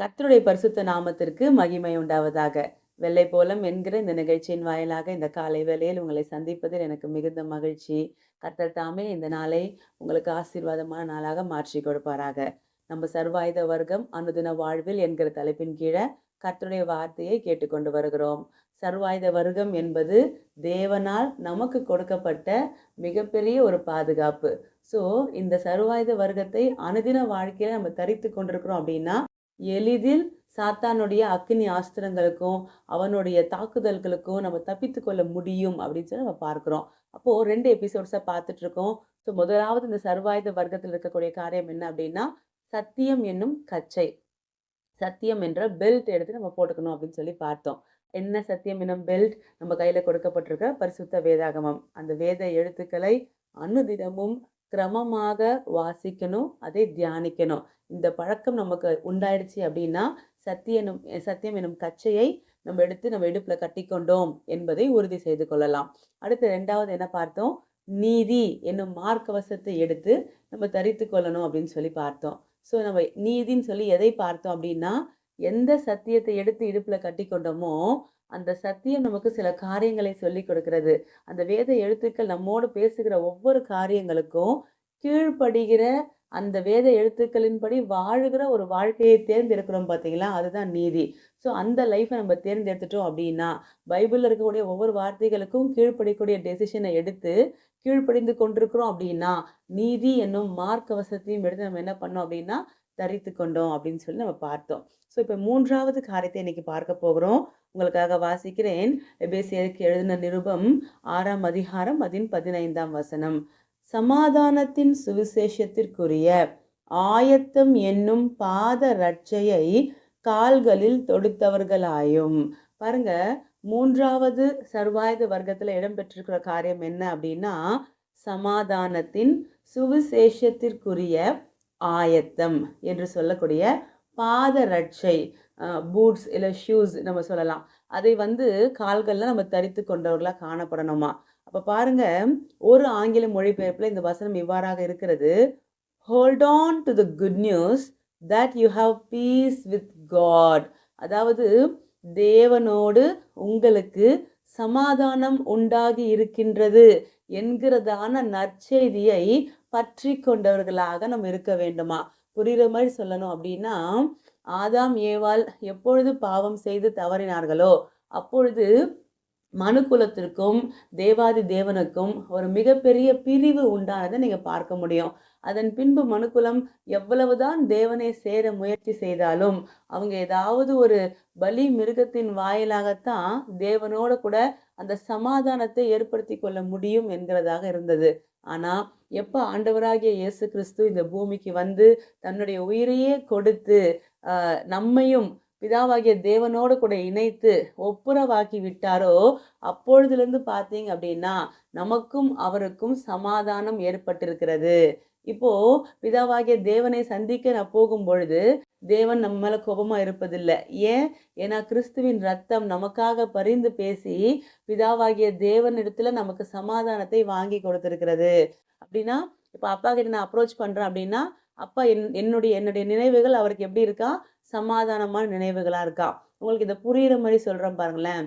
கத்தருடைய பரிசுத்த நாமத்திற்கு மகிமை உண்டாவதாக. வெள்ளை போலம் என்கிற இந்த நிகழ்ச்சியின் வாயிலாக இந்த காலை வேளையில் உங்களை சந்திப்பதில் எனக்கு மிகுந்த மகிழ்ச்சி. கத்தர் தாமே இந்த நாளை உங்களுக்கு ஆசீர்வாதமான நாளாக மாற்றி கொடுப்பாராக. நம்ம சர்வாயுத வர்க்கம் அனுதின வாழ்வில் என்கிற தலைப்பின் கீழே கர்த்தருடைய வார்த்தையை கேட்டுக்கொண்டு வருகிறோம். சர்வாயுத வர்க்கம் என்பது தேவனால் நமக்கு கொடுக்கப்பட்ட மிகப்பெரிய ஒரு பாதுகாப்பு. ஸோ இந்த சர்வாயுத வர்க்கத்தை அனுதின வாழ்க்கையில் நம்ம தரித்து கொண்டிருக்கிறோம் அப்படின்னா எளிதில் சாத்தானுடைய அக்னி ஆஸ்திரங்களுக்கும் அவனுடைய தாக்குதல்களுக்கும் நம்ம தப்பித்து கொள்ள முடியும் அப்படின்னு சொல்லி நம்ம பார்க்குறோம். அப்போது ரெண்டு எபிசோட்ஸாக பார்த்துட்டு இருக்கோம் ஸோ முதலாவது இந்த சர்வாயுத வர்க்கத்தில் இருக்கக்கூடிய காரியம் என்ன அப்படின்னா சத்தியம் என்னும் கச்சை. சத்தியம் என்ற பெல்ட் எடுத்து நம்ம போட்டுக்கணும் அப்படின்னு சொல்லி பார்த்தோம். என்ன சத்தியம் என்னும் பெல்ட் நம்ம கையில் கொடுக்கப்பட்டிருக்க பரிசுத்த வேதாகமம். அந்த வேத எழுத்துக்களை அனுதினமும் கிரமமாக வாசிக்கணும் அதை தியானிக்கணும். இந்த பழக்கம் நமக்கு உண்டாயிடுச்சு அப்படின்னா சத்தியனும் சத்தியம் எனும் கச்சையை நம்ம எடுத்து நம்ம இடுப்பில் கட்டிக்கொண்டோம் என்பதை உறுதி செய்து கொள்ளலாம். அடுத்து ரெண்டாவது என்ன பார்த்தோம்? நீதி என்னும் மார்க்கவசத்தை எடுத்து நம்ம தரித்து கொள்ளணும் அப்படின்னு சொல்லி பார்த்தோம். ஸோ நம்ம நீதின்னு சொல்லி எதை பார்த்தோம் அப்படின்னா எந்த சத்தியத்தை எடுத்து இடுப்பில் கட்டிக்கொண்டோமோ அந்த சத்தியம் நமக்கு சில காரியங்களை சொல்லி கொடுக்கிறது. அந்த வேத எழுத்துக்கள் நம்மோடு பேசுகிற ஒவ்வொரு காரியங்களுக்கும் கீழ்ப்படுகிற அந்த வேத எழுத்துக்களின்படி வாழுகிற ஒரு வாழ்க்கையை தேர்ந்தெடுக்கிறோம் பார்த்தீங்களா? அதுதான் நீதி. ஸோ அந்த லைஃப்பை நம்ம தேர்ந்தெடுத்துட்டோம் அப்படின்னா பைபிளில் இருக்கக்கூடிய ஒவ்வொரு வார்த்தைகளுக்கும் கீழ்ப்படிக்கூடிய டெசிஷனை எடுத்து கீழ்ப்படிந்து கொண்டிருக்கிறோம் அப்படின்னா நீதி என்னும் மார்க் அவசத்தையும் எடுத்து நம்ம என்ன பண்ணோம் அப்படின்னா தரித்து கொண்டோம் அப்படின்னு சொல்லி நம்ம பார்த்தோம். ஸோ இப்போ மூன்றாவது காரியத்தை இன்னைக்கு பார்க்க போகிறோம். உங்களுக்காக வாசிக்கிறேன். எபேசியருக்கு எழுதின நிருபம் ஆறாம் அதிகாரம் அதின் பதினைந்தாம் வசனம். சமாதானத்தின் சுவிசேஷத்திற்குரிய ஆயத்தம் என்னும் பாத ரட்சையை கால்களில் தொடுத்தவர்களாயும். பாருங்க மூன்றாவது சர்வாயுத வர்க்கத்தில் இடம்பெற்றிருக்கிற காரியம் என்ன அப்படின்னா சமாதானத்தின் சுவிசேஷத்திற்குரிய ஆயத்தம் என்று சொல்லக்கூடிய பாத ரட்சை பூட்ஸ் இல்லை ஷூஸ் நம்ம சொல்லலாம். அதை வந்து கால்களில் நம்ம தரித்து கொண்டவர்களாக காணப்படணுமா? அப்போ பாருங்க ஒரு ஆங்கில மொழிபெயர்ப்பில் இந்த வசனம் இவ்வாறாக இருக்கிறது. Hold on to the good news that you have peace with God அதாவது தேவனோடு உங்களுக்கு சமாதானம் உண்டாகி இருக்கின்றது என்கிறதான நற்செய்தியை பற்றி கொண்டவர்களாக நம்ம இருக்க வேண்டுமா? புரிகிற மாதிரி சொல்லணும் அப்படின்னா ஆதாம் ஏவாள் எப்பொழுது பாவம் செய்து தவறினார்களோ அப்பொழுது மனுக்குலத்திற்கும் தேவாதி தேவனுக்கும் ஒரு மிகப்பெரிய பிரிவு உண்டானதை நீங்கள் பார்க்க முடியும். அதன் பின்பு மனுக்குலம் எவ்வளவுதான் தேவனை சேர முயற்சி செய்தாலும் அவங்க ஏதாவது ஒரு பலி மிருகத்தின் வாயிலாகத்தான் தேவனோட கூட அந்த சமாதானத்தை ஏற்படுத்தி கொள்ள முடியும் என்கிறதாக இருந்தது. ஆனால் எப்போ ஆண்டவராகிய இயேசு கிறிஸ்து இந்த பூமிக்கு வந்து தன்னுடைய உயிரையே கொடுத்து நம்மையும் பிதாவாகிய தேவனோடு கூட இணைத்து ஒப்புரவாக்கி விட்டாரோ? அப்பொழுதுலேருந்து பார்த்தீங்க அப்படின்னா நமக்கும் அவருக்கும் சமாதானம் ஏற்பட்டிருக்கிறது. இப்போ பிதாவாகிய தேவனை சந்திக்க நான் போகும் பொழுது தேவன் நம்ம மேலே கோபமாக இருப்பதில்லை. ஏன்? ஏன்னா கிறிஸ்துவின் ரத்தம் நமக்காக பரிந்து பேசி பிதாவாகிய தேவன் இடத்துல நமக்கு சமாதானத்தை வாங்கி கொடுத்துருக்கிறது. அப்படின்னா இப்போ அப்பா கிட்ட நான் அப்ரோச் பண்ணுறேன் அப்படின்னா அப்பா என் என்னுடைய என்னுடைய நினைவுகள் அவருக்கு எப்படி இருக்கா? சமாதானமான நினைவுகளாக இருக்கா? உங்களுக்கு இதை புரியுற மாதிரி சொல்கிறேன் பாருங்களேன்.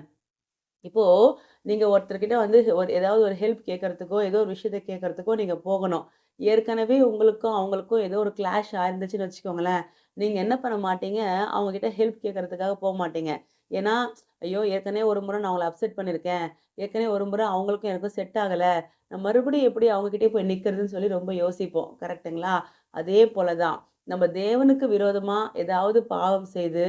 இப்போது நீங்கள் ஒருத்தர்கிட்ட வந்து ஒரு ஏதாவது ஒரு ஹெல்ப் கேட்கறதுக்கோ ஏதோ ஒரு விஷயத்தை கேட்கறதுக்கோ நீங்கள் போகணும். ஏற்கனவே உங்களுக்கும் அவங்களுக்கும் ஏதோ ஒரு கிளாஷ் ஆயிருந்துச்சுன்னு வச்சுக்கோங்களேன். நீங்கள் என்ன பண்ண மாட்டீங்க? அவங்கக்கிட்ட ஹெல்ப் கேட்கறதுக்காக போக மாட்டீங்க. ஏன்னா ஐயோ ஏற்கனவே ஒரு முறை நான் அவங்கள அப்செட் பண்ணியிருக்கேன். ஏற்கனவே ஒரு முறை அவங்களுக்கும் எனக்கும் செட் ஆகலை. நான் மறுபடியும் எப்படி அவங்கக்கிட்டே போய் நிற்கிறதுன்னு சொல்லி ரொம்ப யோசிப்போம். கரெக்டுங்களா அதே போல தான் நம்ம தேவனுக்கு விரோதமாக ஏதாவது பாவம் செய்து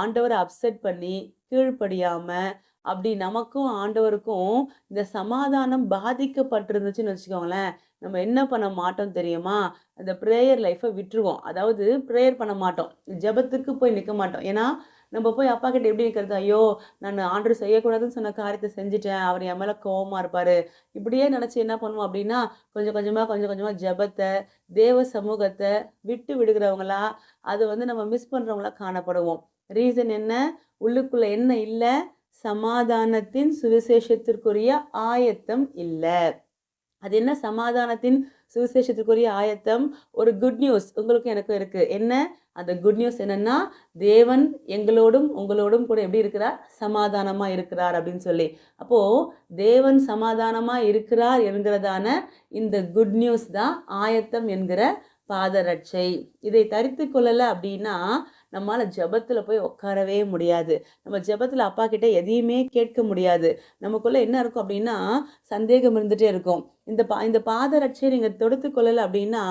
ஆண்டவரை அப்செட் பண்ணி கீழ்ப்படியாமல் அப்படி நமக்கும் ஆண்டவருக்கும் இந்த சமாதானம் பாதிக்கப்பட்டிருந்துச்சுன்னு வச்சுக்கோங்களேன் நம்ம என்ன பண்ண மாட்டோம் தெரியுமா? அந்த ப்ரேயர் லைஃப்பை விட்டுருவோம். அதாவது ப்ரேயர் பண்ண மாட்டோம். ஜபத்துக்கு போய் நிற்க மாட்டோம். ஏன்னா நம்ம போய் அப்பா கிட்ட எப்படி இருக்கிறது ஐயோ நான் ஆண்டர் செய்யக்கூடாதுன்னு சொன்ன காரியத்தை செஞ்சுட்டேன். அவர் என் மேலே கோவமாக இருப்பார். இப்படியே நினச்சி என்ன பண்ணுவோம் அப்படின்னா கொஞ்சம் கொஞ்சமாக கொஞ்சம் கொஞ்சமாக ஜபத்தை தேவ சமூகத்தை விட்டு விடுகிறவங்களா அதை வந்து நம்ம மிஸ் பண்ணுறவங்களா காணப்படுவோம். ரீசன் என்ன? உள்ளுக்குள்ளே என்ன இல்லை? சமாதானத்தின் சுவிசேஷத்திற்குரிய ஆயத்தம் இல்லை. அது என்ன? சமாதானத்தின் சுவிசேஷத்துக்குரிய ஆயத்தம் ஒரு குட் நியூஸ் உங்களுக்கும் எனக்கும் இருக்குது என்ன? அந்த குட் நியூஸ் என்னென்னா தேவன் எங்களோடும் உங்களோடும் கூட எப்படி இருக்கிறார்? சமாதானமாக இருக்கிறார் அப்படின்னு சொல்லி. அப்போது தேவன் சமாதானமாக இருக்கிறார் என்கிறதான இந்த குட் நியூஸ் தான் ஆயத்தம் என்கிற பாதரட்சை. இதை தரித்து கொள்ளலை அப்படின்னா நம்மளால் ஜெபத்தில் போய் உட்காரவே முடியாது. நம்ம ஜெபத்தில் அப்பா கிட்ட எதையுமே கேட்க முடியாது. நமக்குள்ளே என்ன இருக்கும் அப்படின்னா சந்தேகம் இருந்துகிட்டே இருக்கும். இந்த பா இந்த பாதரட்சையை நீங்கள் தொடுத்து கொள்ளலை அப்படின்னா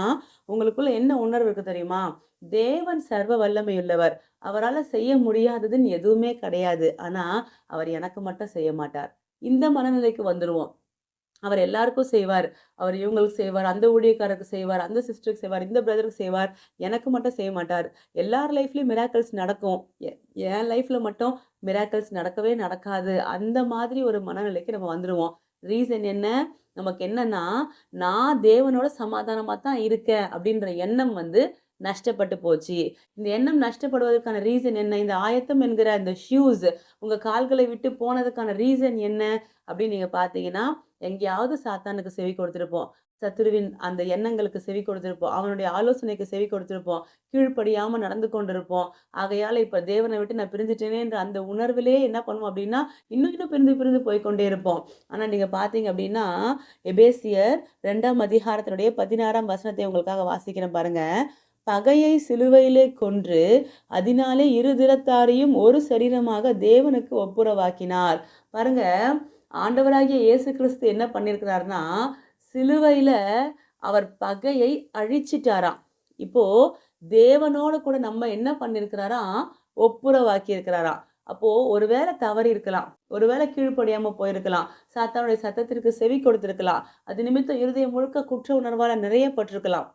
உங்களுக்குள்ளே என்ன உணர்வு இருக்குது தெரியுமா? தேவன் சர்வ வல்லமையுள்ளவர். அவரால் செய்ய முடியாததுன்னு எதுவுமே கிடையாது. ஆனால் அவர் எனக்கு மட்டும் செய்ய மாட்டார். இந்த மனநிலைக்கு வந்துடுவோம் அவர் எல்லாருக்கும் செய்வார். அவர் இவங்களுக்கு செய்வார் அந்த ஊழியக்காரருக்கு செய்வார் அந்த சிஸ்டருக்கு செய்வார் இந்த பிரதருக்கு செய்வார். எனக்கு மட்டும் செய்ய மாட்டார். எல்லார் லைஃப்லேயும் மிராக்கல்ஸ் நடக்கும். என் லைஃப்பில் மட்டும் மிராக்கல்ஸ் நடக்கவே நடக்காது. அந்த மாதிரி ஒரு மனநிலைக்கு நம்ம வந்துடுவோம் ரீசன் என்ன? நமக்கு என்னன்னா நான் தேவனோட சமாதானமாக தான் இருக்கேன் அப்படின்ற எண்ணம் வந்து நஷ்டப்பட்டு போச்சு. இந்த எண்ணம் நஷ்டப்படுவதற்கான ரீசன் என்ன? இந்த ஆயத்தம் என்கிற அந்த ஷூஸ் உங்கள் கால்களை விட்டு போனதுக்கான ரீசன் என்ன? அப்படின்னு நீங்கள் பார்த்தீங்கன்னா எங்கேயாவது சாத்தானுக்கு செவி கொடுத்துருப்போம். சத்துருவின் அந்த எண்ணங்களுக்கு செவி கொடுத்துருப்போம். அவனுடைய ஆலோசனைக்கு செவி கொடுத்துருப்போம். கீழ்ப்படியாமல் நடந்து கொண்டிருப்போம். ஆகையால் இப்போ தேவனை விட்டு நான் பிரிஞ்சுட்டேனேன்ற அந்த உணர்விலே என்ன பண்ணுவோம் அப்படின்னா இன்னும் இன்னும் பிரிந்து பிரிந்து போய்க்கொண்டே இருப்போம். ஆனால் நீங்கள் பார்த்தீங்க அப்படின்னா எபேசியர் ரெண்டாம் அதிகாரத்தினுடைய பதினாறாம் வசனத்தை உங்களுக்காக வாசிக்கிறேன் பாருங்கள் பகையை சிலுவையிலே கொன்று அதனாலே இரு திறத்தாரையும் ஒரு சரீரமாக தேவனுக்கு ஒப்புரவாக்கினார். பாருங்க ஆண்டவராகிய இயேசு கிறிஸ்து என்ன பண்ணியிருக்கிறாருன்னா சிலுவையில் அவர் பகையை அழிச்சிட்டாராம். இப்போ தேவனோட கூட நம்ம என்ன பண்ணியிருக்கிறாராம் ஒப்புரவாக்கி இருக்கிறாராம் அப்போ ஒருவேளை தவறி இருக்கலாம் ஒருவேளை கீழ்ப்படியாமல் போயிருக்கலாம் சாத்தானுடைய சத்தத்திற்கு செவி கொடுத்துருக்கலாம் அது நிமித்தம் இருதயம் முழுக்க குற்ற உணர்வால நிறையப்பட்டிருக்கலாம்.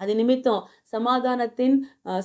அது நிமித்தம் சமாதானத்தின்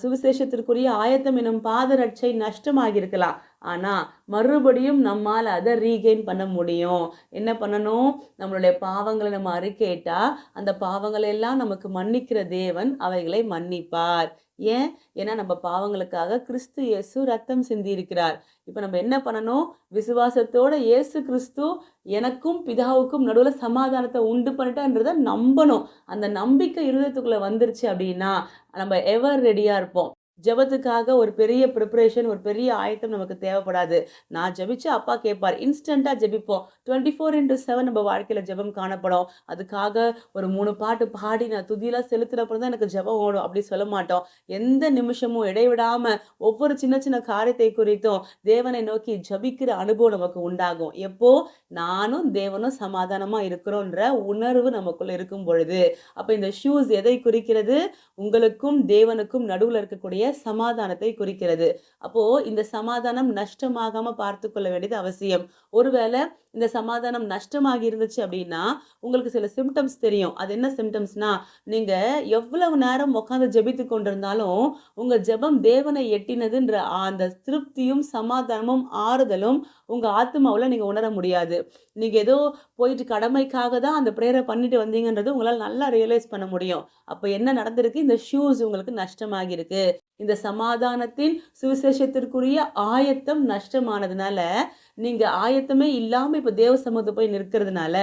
சுவிசேஷத்திற்குரிய ஆயத்தம் எனும் பாதரட்சை நஷ்டமாகியிருக்கலாம். ஆனால் மறுபடியும் நம்மால் அதை ரீகெயின் பண்ண முடியும். என்ன பண்ணணும்? நம்மளுடைய பாவங்களை நம்ம அறிக்கையிட்டா அந்த பாவங்களை எல்லாம் நமக்கு மன்னிக்கிற தேவன் அவைகளை மன்னிப்பார். ஏன்? ஏன்னா நம்ம பாவங்களுக்காக கிறிஸ்து இயேசு ரத்தம் சிந்தி இருக்கிறார் இப்போ நம்ம என்ன பண்ணணும்? விசுவாசத்தோட இயேசு கிறிஸ்து எனக்கும் பிதாவுக்கும் நடுவில் சமாதானத்தை உண்டு பண்ணிட்டான்றதை நம்பணும். அந்த நம்பிக்கை இருதயத்துக்குள்ளே வந்துருச்சு அப்படின்னா நம்ம எவர் ரெடியாக இருப்போம். ஜெபத்துக்காக ஒரு பெரிய ப்ரிப்பரேஷன் ஒரு பெரிய ஆயத்தம் நமக்கு தேவைப்படாது. நான் ஜபிச்சு அப்பா கேட்பார் இன்ஸ்டண்ட்டாக ஜெபிப்போம். டுவெண்ட்டி ஃபோர் இன்ட்டு செவன் நம்ம வாழ்க்கையில் ஜெபம் காணப்படும். அதுக்காக ஒரு மூணு பாட்டு பாடி நான் துதியெல்லாம் செலுத்துனப்பறம் தான் எனக்கு ஜெபம் ஓடும். அப்படி சொல்ல மாட்டோம். எந்த நிமிஷமும் இடைவிடாமல் ஒவ்வொரு சின்ன சின்ன காரியத்தை குறித்தும் தேவனை நோக்கி ஜபிக்கிற அனுபவம் நமக்கு உண்டாகும். எப்போ? நானும் தேவனும் சமாதானமாக இருக்கிறோன்ற உணர்வு நமக்குள்ளே இருக்கும் பொழுது அப்போ இந்த ஷூஸ் எதை குறிக்கிறது? உங்களுக்கும் தேவனுக்கும் நடுவில் இருக்கக்கூடிய சமாதானத்தை குறிக்கிறது. அப்போ இந்த சமாதானம் நஷ்டமாகாம பார்த்து கொள்ள வேண்டியது அவசியம். ஒருவேளை இந்த சமாதானம் நஷ்டமாகி இருந்துச்சு அப்படின்னா உங்களுக்கு சில சிம்டம்ஸ் தெரியும். அது என்ன சிம்டம்ஸ்னா நீங்கள் எவ்வளவு நேரம் உட்காந்து ஜெபித்து கொண்டிருந்தாலும் உங்கள் ஜெபம் தேவனை எட்டினதுன்ற அந்த திருப்தியும் சமாதானமும் ஆறுதலும் உங்கள் ஆத்மாவில் நீங்கள் உணர முடியாது. நீங்கள் ஏதோ போயிட்டு கடமைக்காக தான் அந்த ப்ரேயரை பண்ணிட்டு வந்தீங்கன்றது உங்களால் நல்லா ரியலைஸ் பண்ண முடியும். அப்போ என்ன நடந்திருக்கு? இந்த ஷூஸ் உங்களுக்கு நஷ்டமாகிருக்கு. இந்த சமாதானத்தின் சுவிசேஷத்திற்குரிய ஆயத்தம் நஷ்டமானதுனால நீங்கள் ஆயத்தமே இல்லாமல் இப்போ தேவ சமூகத்தை போய் நிற்கிறதுனால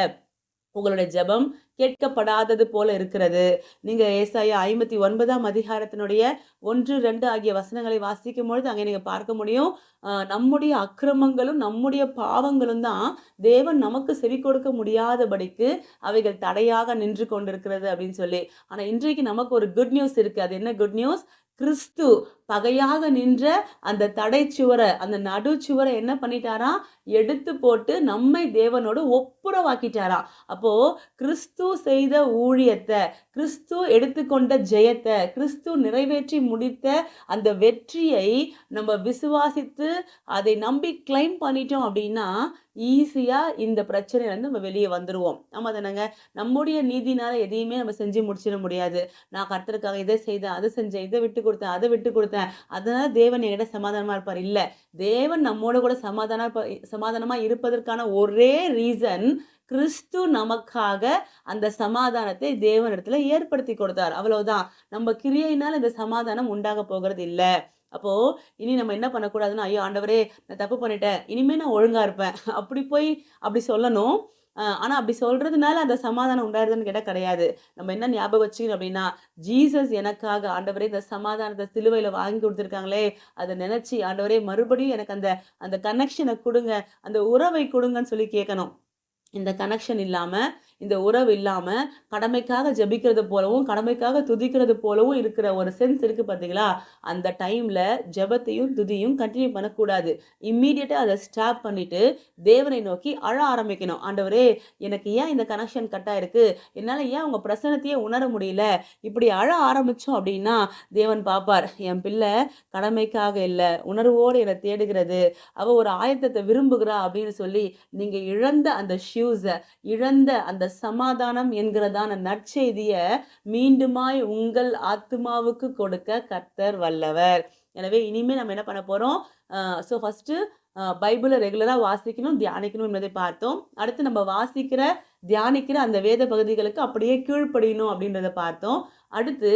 உங்களுடைய ஜெபம் கேட்கப்படாதது போல இருக்கிறது. நீங்க ஏசாய ஐம்பத்தி ஒன்பதாம் அதிகாரத்தினுடைய ஒன்று ரெண்டு ஆகிய வசனங்களை வாசிக்கும் பொழுது அங்கே நீங்க பார்க்க முடியும் நம்முடைய அக்கிரமங்களும் நம்முடைய பாவங்களும் தான் தேவன் நமக்கு செவி கொடுக்க முடியாதபடிக்கு அவைகள் தடையாக நின்று கொண்டிருக்கிறது அப்படின்னு சொல்லி. ஆனால் இன்றைக்கு நமக்கு ஒரு குட் நியூஸ் இருக்கு. அது என்ன குட் நியூஸ் கிறிஸ்து பகையாக நின்ற அந்த தடைச்சுவரை அந்த நடுச்சுவரை என்ன பண்ணிட்டாரா? எடுத்து போட்டு நம்மை தேவனோடு ஒப்புரவாக்கிட்டாராம் அப்போ கிறிஸ்து செய்த ஊழியத்தை கிறிஸ்து எடுத்துக்கொண்ட ஜெயத்தை கிறிஸ்து நிறைவேற்றி முடித்த அந்த வெற்றியை நம்ம விசுவாசித்து அதை நம்பி கிளைம் பண்ணிட்டோம் அப்படின்னா ஈஸியாக இந்த பிரச்சனையிலேருந்து நம்ம வெளியே வந்துடுவோம் ஆமாம் தானேங்க? நம்முடைய நீதினால் எதையுமே நம்ம செஞ்சு முடிச்சிட முடியாது. நான் கர்த்தருக்காக இதை செய்தேன் அதை செஞ்சேன் இதை விட்டு கொடுத்தேன் அதை விட்டு கொடுத்தேன். அதனால் தேவன் என்கிட்ட சமாதானமாக இருப்பார். இல்லை தேவன் நம்மோட கூட சமாதான சமாதானமாக இருப்பதற்கான ஒரே ரீசன் கிறிஸ்து நமக்காக அந்த சமாதானத்தை தேவனிடத்தில் ஏற்படுத்தி கொடுத்தார். அவ்வளவுதான். நம்ம கிரியையினால் இந்த சமாதானம் உண்டாக போகிறது இல்லை அப்போது இனி நம்ம என்ன பண்ணக்கூடாதுன்னா ஐயோ ஆண்டவரே நான் தப்பு பண்ணிட்டேன் இனிமே நான் ஒழுங்காக இருப்பேன் அப்படி போய் அப்படி சொல்லணும் ஆனால் அப்படி சொல்கிறதுனால அந்த சமாதானம் உண்டாயிருதுன்னு கேட்டால் கிடையாது. நம்ம என்ன ஞாபகம் வச்சுக்கணும் அப்படின்னா, ஜீசஸ் எனக்காக ஆண்டவரே இந்த சமாதானத்தை சிலுவையில் வாங்கி கொடுத்துருக்காங்களே அதை நினச்சி ஆண்டவரே மறுபடியும் எனக்கு அந்த அந்த கனெக்ஷனை கொடுங்க அந்த உறவை கொடுங்கன்னு சொல்லி கேட்கணும். இந்த கனெக்ஷன் இல்லாமல் இந்த உறவு இல்லாமல் கடமைக்காக ஜெபிக்கிறது போலவும், கடமைக்காக துதிக்கிறது போலவும் இருக்கிற ஒரு சென்ஸ் இருக்குது பார்த்தீங்களா? அந்த டைமில் ஜெபத்தையும், துதியும் கண்டினியூ பண்ணக்கூடாது. இம்மீடியட்டாக அதை ஸ்டாப் பண்ணிவிட்டு தேவனை நோக்கி அழ ஆரம்பிக்கணும். ஆண்டவரே, எனக்கு ஏன் இந்த கனெக்ஷன் கட்டாக இருக்குது என்னால் ஏன் உங்கள் பிரசனத்தையே உணர முடியல? இப்படி அழ ஆரம்பித்தோம் அப்படின்னா, தேவன் பார்ப்பார். என் பிள்ளை கடமைக்காக இல்லை உணர்வோடு என்ன தேடுகிறது. அவள் ஒரு ஆயத்தத்தை விரும்புகிறா அப்படின்னு சொல்லி, நீங்கள் இழந்த அந்த ஷூஸை இழந்த அந்த சமாதானம் என்கிறதான நற்செய்தியை மீண்டுமாய் உங்கள் ஆத்துமாவுக்கு கொடுக்க கர்த்தர் வல்லவர். எனவே இனிமேல் நம்ம என்ன பண்ண போகிறோம் ஸோ ஃபஸ்ட்டு பைபிளை ரெகுலராக வாசிக்கணும், தியானிக்கணும் என்பதை பார்த்தோம். அடுத்து நம்ம வாசிக்கிற, தியானிக்கிற அந்த வேத பகுதிகளுக்கு அப்படியே கீழ்ப்படியணும் அப்படின்றத பார்த்தோம். அடுத்து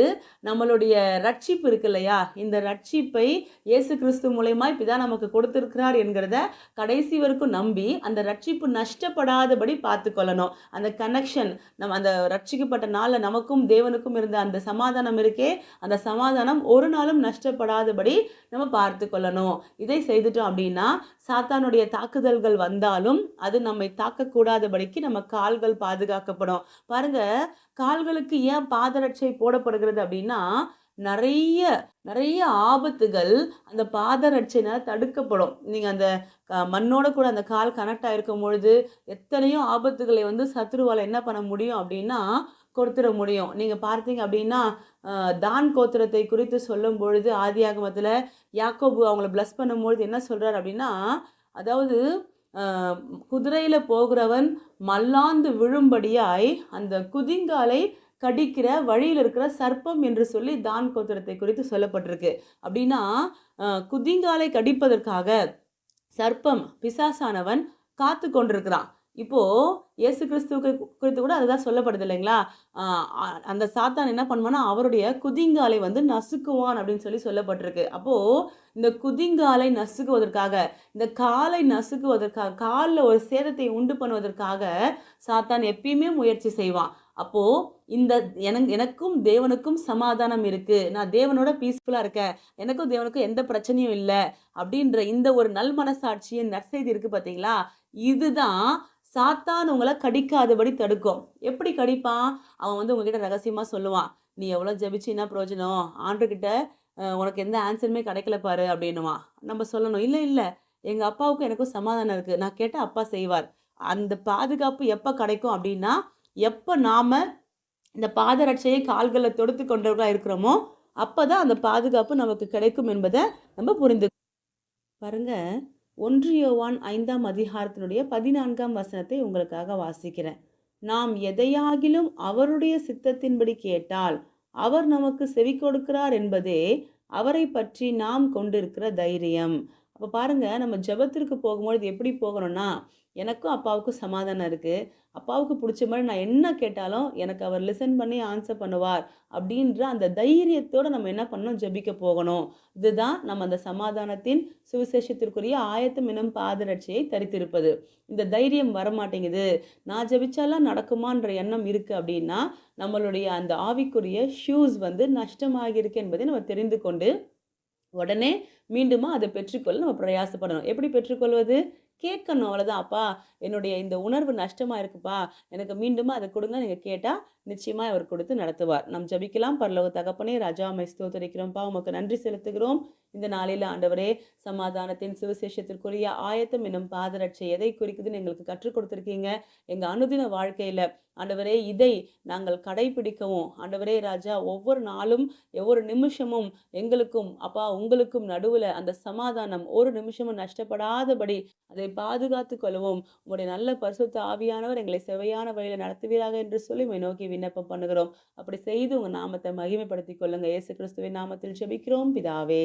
நம்மளுடைய ரட்சிப்பு இருக்கு இல்லையா? இந்த ரட்சிப்பை இயேசு கிறிஸ்து மூலயமா பிதா நமக்கு கொடுத்திருக்கிறார் என்கிறத கடைசி வரைக்கும் நம்பி, அந்த ரட்சிப்பு நஷ்டப்படாதபடி பார்த்துக்கொள்ளணும். அந்த கனெக்ஷன் நம்ம அந்த ரட்சிக்கப்பட்ட நாளில் நமக்கும் தேவனுக்கும் இருந்த அந்த சமாதானம் இருக்கே, அந்த சமாதானம் ஒரு நாளும் நஷ்டப்படாதபடி நம்ம பார்த்துக்கொள்ளணும். இதை செய்துட்டோம் அப்படின்னா, சாத்தானுடைய தாக்குதல்கள் வந்தாலும், அது நம்மை தாக்கக்கூடாதபடிக்கு நம்ம கால்கள் பாதுகாக்கப்படும். பாருங்க, கால்களுக்கு ஏன் பாதரட்சை போடப்படுகிறது அப்படின்னா, நிறைய நிறைய ஆபத்துகள் அந்த பாதரட்சையினால தடுக்கப்படும். நீங்கள் அந்த மண்ணோட கூட அந்த கால் கனெக்ட் ஆகிருக்கும் பொழுது, எத்தனையோ ஆபத்துகளை வந்து சத்ருவால் என்ன பண்ண முடியும் அப்படின்னா, கொடுத்துட முடியும். நீங்கள் பார்த்தீங்க அப்படின்னா, தான் கோத்திரத்தை குறித்து ஆதி ஆகமத்தில் யாக்கோபு அவங்கள ப்ளஸ் பண்ணும்பொழுது என்ன சொல்கிறார் அப்படின்னா, அதாவது குதிரையில் போகிறவன் மல்லாந்து விழும்படியாய், அந்த குதிங்காலை கடிக்கிற வழியில் இருக்கிற சர்ப்பம் என்று சொல்லி தான் கோத்திரத்தை குறித்து சொல்லப்பட்டிருக்கு. அப்படின்னா, குதிங்காலை கடிப்பதற்காக சர்ப்பம், பிசாசானவன் காத்து கொண்டிருக்கிறான். இப்போது இயேசு கிறிஸ்துவுக்கு குறித்து கூட அதுதான் சொல்லப்படுது இல்லைங்களா? அந்த சாத்தான் என்ன பண்ணுவான்னா, அவருடைய குதிங்காலை வந்து நசுக்குவான் அப்படின்னு சொல்லி சொல்லப்பட்டிருக்கு. அப்போது இந்த குதிங்காலை நசுக்குவதற்காக, இந்த காலை நசுக்குவதற்காக, காலில் ஒரு சேதத்தை உண்டு பண்ணுவதற்காக சாத்தான் எப்பயுமே முயற்சி செய்வான். அப்போது இந்த எனக்கு எனக்கும் தேவனுக்கும் சமாதானம் இருக்குது நான் தேவனோட பீஸ்ஃபுல்லாக இருக்கேன். எனக்கும் தேவனுக்கும் எந்த பிரச்சனையும் இல்லை அப்படின்ற இந்த ஒரு நல் மனசாட்சியின் நற்செய்தி இருக்குது பார்த்தீங்களா? இதுதான் சாத்தான் உங்களை கடிக்காதபடி தடுக்கும். எப்படி கடிப்பான்? அவன் வந்து உங்ககிட்ட ரகசியமாக சொல்லுவான். "நீ எவ்வளோ ஜெபிச்சு என்ன பிரயோஜனம்? ஆண்டவர்கிட்ட உனக்கு எந்த ஆன்சருமே கிடைக்கல பாரு" அப்படின்னுவான். நம்ம சொல்லணும், இல்லை இல்லை எங்கள் அப்பாவுக்கும் எனக்கும் சமாதானம் இருக்குது நான் கேட்டால் அப்பா செய்வார்." அந்த பாதுகாப்பு எப்போ கிடைக்கும் அப்படின்னா, எப்போ நாம் இந்த பாதரட்சையை கால்களில் தொடுத்து கொண்டவர்களாக இருக்கிறோமோ, அப்பதான் அந்த பாதுகாப்பு நமக்கு கிடைக்கும் என்பதை நம்ம புரிந்து பாருங்கள் ஒன்று யோவான் ஐந்தாம் அதிகாரத்தினுடைய 14ஆம் வசனத்தை உங்களுக்காக வாசிக்கிறேன். "நாம் எதையாகிலும் அவருடைய சித்தத்தின்படி கேட்டால், அவர் நமக்கு செவிகொடுக்கிறார் என்பதே அவரை பற்றி நாம் கொண்டிருக்கிற தைரியம்." அப்போ பாருங்கள் நம்ம ஜபத்திற்கு போகும்பொழுது எப்படி போகணும்னா, எனக்கும் அப்பாவுக்கும் சமாதானம் இருக்குது அப்பாவுக்கு பிடிச்ச மாதிரி நான் என்ன கேட்டாலும், எனக்கு அவர் லிசன் பண்ணி ஆன்சர் பண்ணுவார். அப்படின்ற அந்த தைரியத்தோட நம்ம என்ன பண்ணணும்? ஜெபிக்க போகணும். இதுதான் நம்ம அந்த சமாதானத்தின் சுவிசேஷத்திற்குரிய ஆயத்தம் எனும் பாதரட்சியை தரித்திருப்பது. இந்த தைரியம் வரமாட்டேங்குது. நான் ஜெபிச்சாலாம் நடக்குமான்ற எண்ணம் இருக்குது அப்படின்னா, நம்மளுடைய அந்த ஆவிக்குரிய ஷூஸ் வந்து நஷ்டமாகியிருக்கு என்பதை நம்ம தெரிந்து கொண்டு, உடனே மீண்டுமா அதை பெற்றுக்கொள்ள நம்ம பிரயாசப்படணும். எப்படி பெற்றுக்கொள்வது? கேட்கணும் அவ்வளோதான். "அப்பா, என்னுடைய இந்த உணர்வு நஷ்டமாக இருக்குப்பா. எனக்கு மீண்டுமா அதை கொடுங்க நீங்கள் கேட்டால் நிச்சயமாக அவர் கொடுத்து நடத்துவார். நம் ஜபிக்கலாம் பரலோக தகப்பனே, ராஜா உம்மை ஸ்தோத்திரிக்கிறோம்ப்பா. உமக்கு நன்றி செலுத்துகிறோம். இந்த நாளில் ஆண்டவரே, சமாதானத்தின் சுவிசேஷத்திற்குரிய ஆயத்தம் என்னும் பாதரட்சை எதை குறிக்குதுன்னு எங்களுக்கு கற்றுக் கொடுத்துருக்கீங்க எங்கள் அனுதின வாழ்க்கையில் ஆண்டவரே, இதை நாங்கள் கடைப்பிடிக்கவும், ஆண்டவரே ராஜா, ஒவ்வொரு நாளும், ஒவ்வொரு நிமிஷமும் எங்களுக்கும், அப்பா உங்களுக்கும் நடுவில் அந்த சமாதானம் ஒரு நிமிஷமும் நஷ்டப்படாதபடி அதை பாதுகாத்து கொள்ளவும், உங்களுடைய நல்ல பரிசுத்த ஆவியானவர் எங்களை செவையான வழியில் நடத்துவீராக என்று சொல்லி உம்மை நோக்கி விண்ணப்பம் பண்ணுகிறோம். அப்படி செய்து உங்கள் நாமத்தை மகிமைப்படுத்திக் கொள்ளுங்க. இயேசு கிறிஸ்துவின் நாமத்தில் ஜெபிக்கிறோம் பிதாவே.